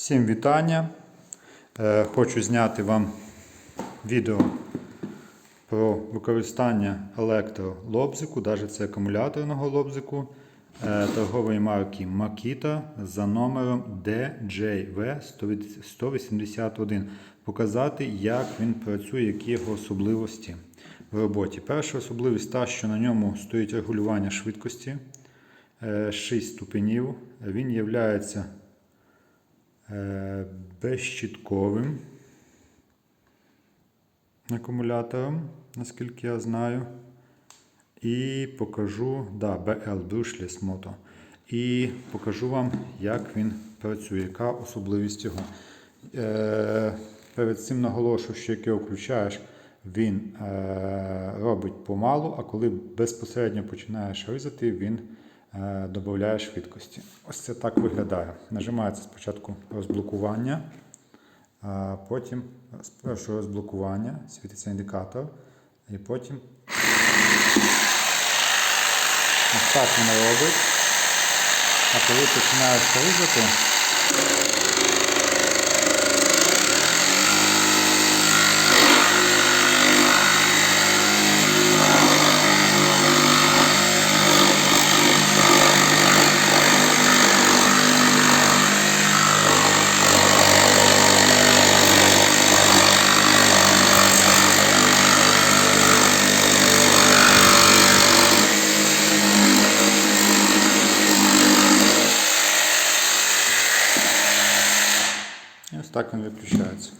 Всім вітання. Е, Хочу зняти вам відео про використання електролобзику, навіть це акумуляторного лобзику е, торгової марки Makita за номером DJV181. Показати, як він працює, які його особливості в роботі. Перша особливість та, що на ньому стоїть регулювання швидкості. 6 ступенів. Він є е, безщітковим акумулятором, наскільки я знаю. І покажу, да, BL Brushless Moto. І покажу вам, як він працює, яка особливість його. Е, перед цим наголошую, що як його включаєш, він е, робить помалу, а коли безпосередньо починаєш різати, він е, додає швидкості. Ось це так виглядає. Нажимається спочатку розблокування, потім спершу розблокування, світиться індикатор, і потім ось так робить. А коли починаєш різати, Так він виключається.